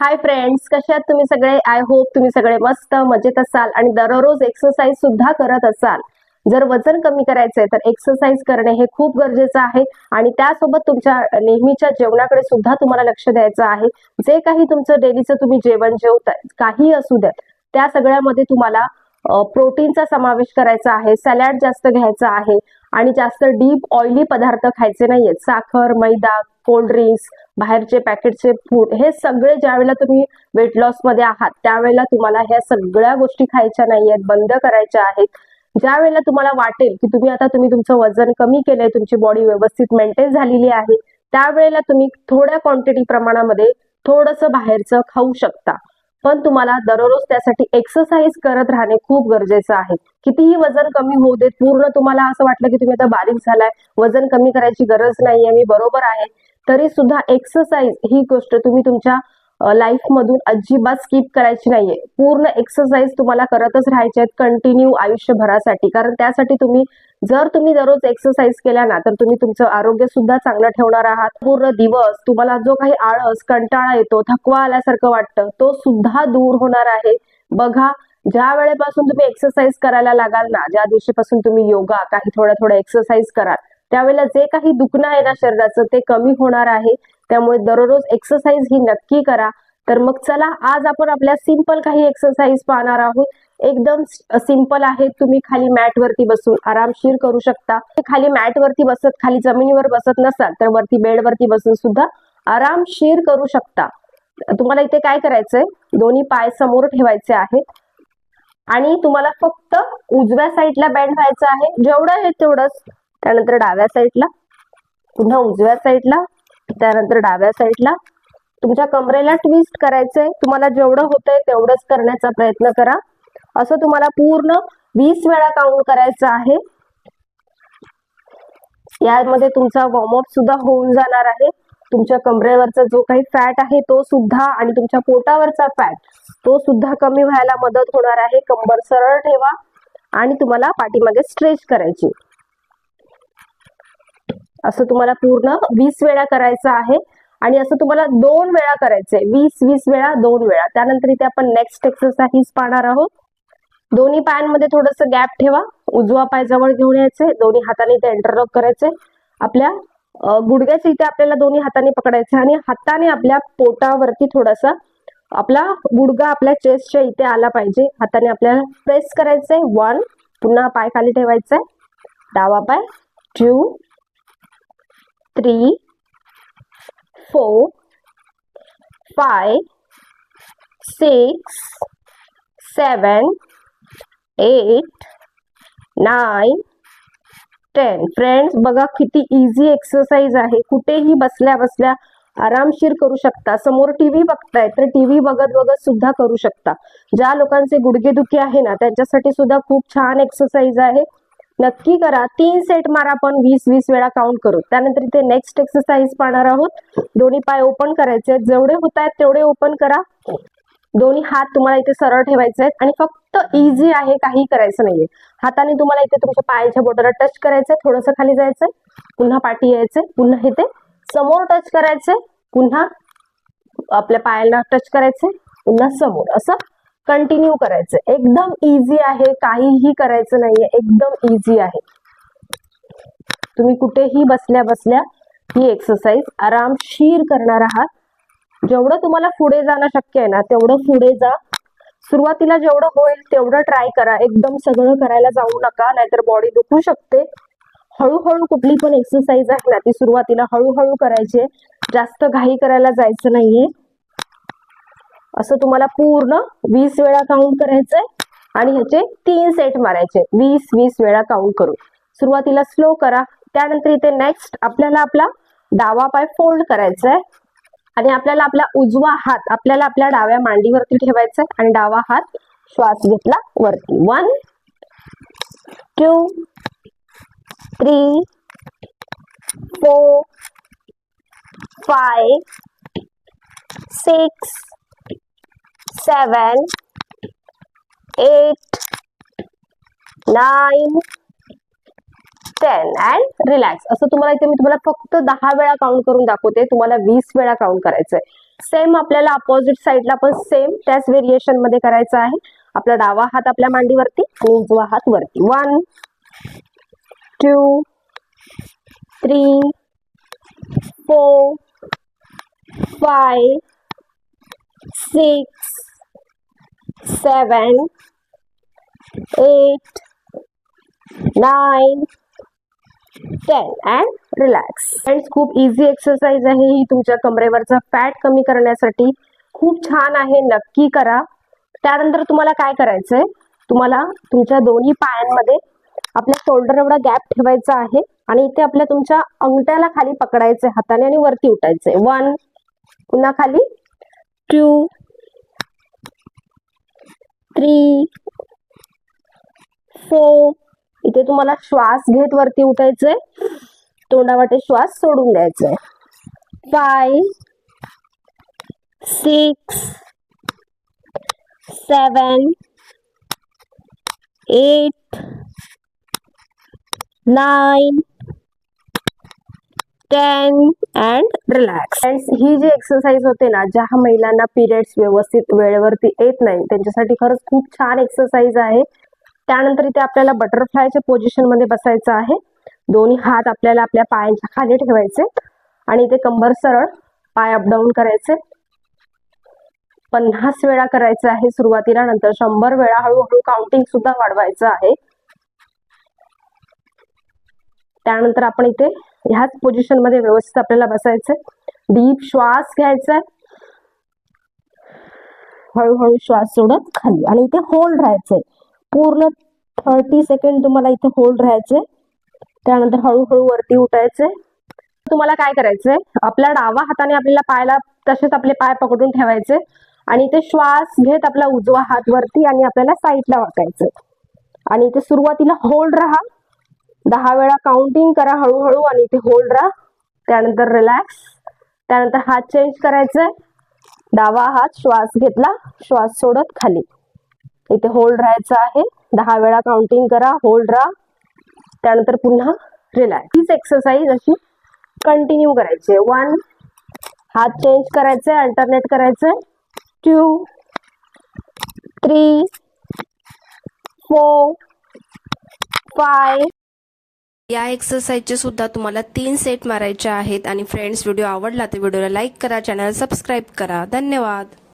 Hi friends कसे आहात तुम्ही सगळे? आय होप तुम्ही सगळे मस्त मजेत असाल आणि दररोज एक्सरसाइज सुद्धा करत असाल. जर वजन कमी करायचंय तर एक्सरसाइज करणे हे खूप गरजेचं आहे आणि त्यासोबत तुमच्या नेहमीच्या जेवणाकडे सुद्धा तुम्हाला लक्ष द्यायचं आहे. जे काही तुमचं डेलीचं तुम्ही जेवण जेवताय काही असू द्या त्या सगळ्यामध्ये तुम्हाला प्रोटीनचा समावेश करायचा आहे सॅलॅड जास्त घ्यायचा आहे आणि जास्त डीप ऑइली पदार्थ खायचे नाहीयेत. साखर मैदा कोल्ड ड्रिंक्स बाहेरचे पॅकेटचे फूड हे सगळे ज्यावेळेला तुम्ही वेट लॉसमध्ये आहात त्यावेळेला तुम्हाला ह्या सगळ्या गोष्टी खायच्या नाहीयेत बंद करायच्या आहेत. ज्या वेळेला तुम्हाला वाटेल की तुम्ही आता तुम्ही तुमचं वजन कमी केलंय तुमची बॉडी व्यवस्थित मेंटेन झालेली आहे त्यावेळेला तुम्ही थोड्या क्वांटिटी प्रमाणामध्ये थोडंसं बाहेरचं खाऊ शकता. पण तुम्हाला दररोज त्यासाठी एक्सरसाइज करत राहणे खूप गरजेचं आहे. कितीही वजन कमी होऊ देत पूर्ण तुम्हाला असं वाटलं की तुम्ही आता बारीक झालाय वजन कमी करायची गरज नाहीये मी बरोबर आहे. तरी सुद्धा एक्सरसाइज ही गोष्ट तुम्ही तुमच्या लाईफ मधून अजिबात स्किप करायची नाहीये. पूर्ण एक्सरसाइज तुम्हाला करतच राहायचे आहेत कंटिन्यू आयुष्यभरासाठी. कारण त्यासाठी तुम्ही जर तुम्ही दररोज एक्सरसाइज केल्या ना तर तुम्ही तुमचं आरोग्य सुद्धा चांगलं ठेवणार आहात. पूर्ण दिवस तुम्हाला जो काही आळस कंटाळा येतो थकवा आल्यासारखं वाटतं तो सुद्धा दूर होणार आहे. बघा ज्या वेळेपासून तुम्ही एक्सरसाइज करायला लागाल ना ज्या दिवशीपासून तुम्ही योगा काही थोड्या थोड्या एक्सरसाइज कराल त्यावेळेला जे काही दुखणं आहे ना शरीराचं ते कमी होणार आहे. त्यामुळे दररोज एक्सरसाइज ही नक्की करा. तर मग चला आज आपण आपल्या सिंपल काही एक्सरसाइज पाहणार आहोत. एकदम सिंपल आहे तुम्ही खाली मॅट वरती बसून आरामशीर करू शकता. खाली मॅट वरती बसत खाली जमिनीवर बसत नसाल तर वरती बेड वरती बसून सुद्धा आरामशीर करू शकता. तुम्हाला इथे काय करायचंय? दोन्ही पाय समोर ठेवायचे आहेत. आणि तुम्हाला फक्त उजव्या साईडला बँड व्हायचं आहे. जेवढं आहे तेवढंच त्यानंतर डाव्या साईडला पुन्हा उजव्या साईडला त्यानंतर डाव्या साईडला. तुमच्या कमरेला ट्विस्ट करायचंय. तुम्हाला जेवढं होतंय तेवढंच करण्याचा प्रयत्न करा. असं तुम्हाला पूर्ण वीस वेळा काउंट करायचं आहे. यामध्ये तुमचा वॉर्मअप सुद्धा होऊन जाणार आहे. तुमच्या कमरेवरचा जो काही फॅट आहे तो सुद्धा आणि तुमच्या पोटावरचा फॅट तो सुद्धा कमी व्हायला मदत होणार आहे. कंबर सरळ ठेवा आणि तुम्हाला पाठीमागे स्ट्रेच करायची. असं तुम्हाला पूर्ण वीस वेळा करायचं आहे. आणि असं तुम्हाला दोन वेळा करायचंय वीस वीस वेळा दोन वेळा. त्यानंतर इथे आपण नेक्स्ट एक्सरसाइज पाहणार आहोत. दोन्ही पायांमध्ये थोडस गॅप ठेवा. उजवा पाय जवळ घेऊन यायचे दोन्ही हाताने इथे एंटरलॉक करायचे आपल्या गुडघ्याचे इथे आपल्याला दोन्ही हाताने पकडायचे आणि हाताने आपल्या पोटावरती थोडासा आपला गुडघा आपल्या चेस्टच्या इथे आला पाहिजे. हाताने आपल्याला प्रेस करायचंय वन पुन्हा पाय खाली ठेवायचंय डावा पाय. Two three, four, five, six, seven, eight, nine ten friends बघा किती इझी एक्सरसाइज आहे. कुठेही बसल्या बसल्या आरामशीर करू शकता. समोर टीव्ही बघताय तर टीव्ही बघत बघत सुद्धा करू शकता. ज्या लोकांचे गुडघेदुखी आहे ना त्यांच्यासाठी सुद्धा खूप छान एक्सरसाइज आहे. नक्की करा. तीन सेट मारा आपण वीस वीस वेळा काउंट करू. त्यानंतर इथे नेक्स्ट एक्सरसाइज पाहणार आहोत. दोन्ही पाय ओपन करायचे जेवढे होत आहेत तेवढे ओपन करा. दोन्ही हात तुम्हाला इथे सरळ ठेवायचे आहेत. आणि फक्त इझी आहे काही करायचं नाहीये. हाताने तुम्हाला इथे तुमच्या पायाच्या बोटाला टच करायचंय. थोडंसं खाली जायचंय. पुन्हा पाठी यायचंय. पुन्हा इथे समोर टच करायचंय. पुन्हा आपल्या पायाला टच करायचंय. पुन्हा समोर. असं कंटिन्यू करायचं. एकदम इझी आहे काहीही करायचं नाहीये. एकदम इझी आहे. तुम्ही कुठेही बसल्या बसल्या ही एक्सरसाइज आरामशीर करणार आहात. जेवढं तुम्हाला पुढे जाणं शक्य आहे ना तेवढं पुढे जा. सुरुवातीला जेवढं होईल तेवढं ट्राय करा. एकदम सगळं करायला जाऊ नका नाहीतर बॉडी दुखू शकते. हळूहळू कुठली पण एक्सरसाइज आहे ना ती सुरुवातीला हळूहळू करायची जास्त घाई करायला जायचं नाहीये. असं तुम्हाला पूर्ण वीस वेळा काउंट करायचंय आणि ह्याचे तीन सेट मारायचे. वीस वीस वेळा काउंट करून. सुरुवातीला स्लो करा. त्यानंतर इथे नेक्स्ट आपल्याला आपला डावा पाय फोल्ड करायचा आहे आणि आपल्याला आपला उजवा हात आपल्याला आपल्या डाव्या मांडीवरती ठेवायचा आहे आणि डावा हात श्वास घेतला वरती. One two three four five six seven eight nine ten and relax असं तुम्हाला इथे मी तुम्हाला फक्त दहा वेळा काउंट करून दाखवते. तुम्हाला वीस वेळा काउंट करायचंय. सेम आपल्याला अपोजिट साईडला पण सेम त्याच व्हेरिएशनमध्ये करायचं आहे. आपला डावा हात आपल्या मांडीवरती आणि उजवा हात वरती. One two three four five six seven eight nine ten and relax friends खूप इझी एक्सरसाइज आहे ही तुमच्या कमरेवरचा फॅट कमी करण्यासाठी. खूप छान आहे नक्की करा. त्यानंतर तुम्हाला काय करायचंय? तुम्हाला तुमच्या दोन्ही पायांमध्ये आपल्या शोल्डर एवढा गॅप ठेवायचा आहे आणि इथे आपल्या तुमच्या अंगठ्याला खाली पकडायचे हाताने आणि वरती उठायचे वन पुन्हा खाली. टू थ्री फोर इथे तुम्हाला श्वास घेत वरती उठायचंय. तोंडावाटे श्वास सोडून द्यायचंय. Five six seven eight nine ten and relax ही जी एक्सरसाइज होते ना ज्या महिलांना पिरियड्स व्यवस्थित वेळेवरती येत नाही त्यांच्यासाठी खरंच खूप छान एक्सरसाइज आहे. त्यानंतर इथे आपल्याला बटरफ्लायच्या पोझिशनमध्ये बसायचं आहे. दोन्ही हात आपल्याला आपल्या पायांच्या खाली ठेवायचे आणि इथे कंबर सरळ पाय अपडाऊन करायचे. पन्नास वेळा करायचं आहे सुरुवातीला नंतर शंभर वेळा हळूहळू काउंटिंग सुद्धा वाढवायचं आहे. त्यानंतर आपण इथे ह्याच पोझिशनमध्ये व्यवस्थित आपल्याला बसायचंय. डीप श्वास घ्यायचा हळूहळू श्वास सोडत खाली. आणि इथे होल्ड राहायचंय. पूर्ण थर्टी सेकंड तुम्हाला इथे होल्ड राहायचंय. त्यानंतर हळूहळू वरती उठायचंय. तुम्हाला काय करायचंय? आपल्या डावा हाताने आपल्याला पायाला तसेच आपले पाय पकडून ठेवायचे आणि इथे श्वास घेत आपला उजवा हात वरती आणि आपल्याला साईडला वाकायचंय. आणि इथे सुरुवातीला होल्ड राहा. दहा वेळा काउंटिंग करा हळूहळू आणि इथे होल्ड राहा. त्यानंतर रिलॅक्स त्यानंतर हात चेंज करायचा. डावा हात श्वास घेतला. श्वास सोडत खाली. इथे होल्ड राहायचं आहे. दहा वेळा काउंटिंग करा. होल्ड राहा. त्यानंतर पुन्हा रिलॅक्स हीच एक्सरसाइज अशी कंटिन्यू करायची. वन हात चेंज करायचे. अल्टरनेट करायचे. टू थ्री फोर फाय या एक्सरसाइजचे सुद्धा तुम्हाला तीन सेट मारायचे आहेत. आणि फ्रेंड्स व्हिडिओ आवडला तर व्हिडिओला लाईक करा चॅनल सबस्क्राईब करा. धन्यवाद.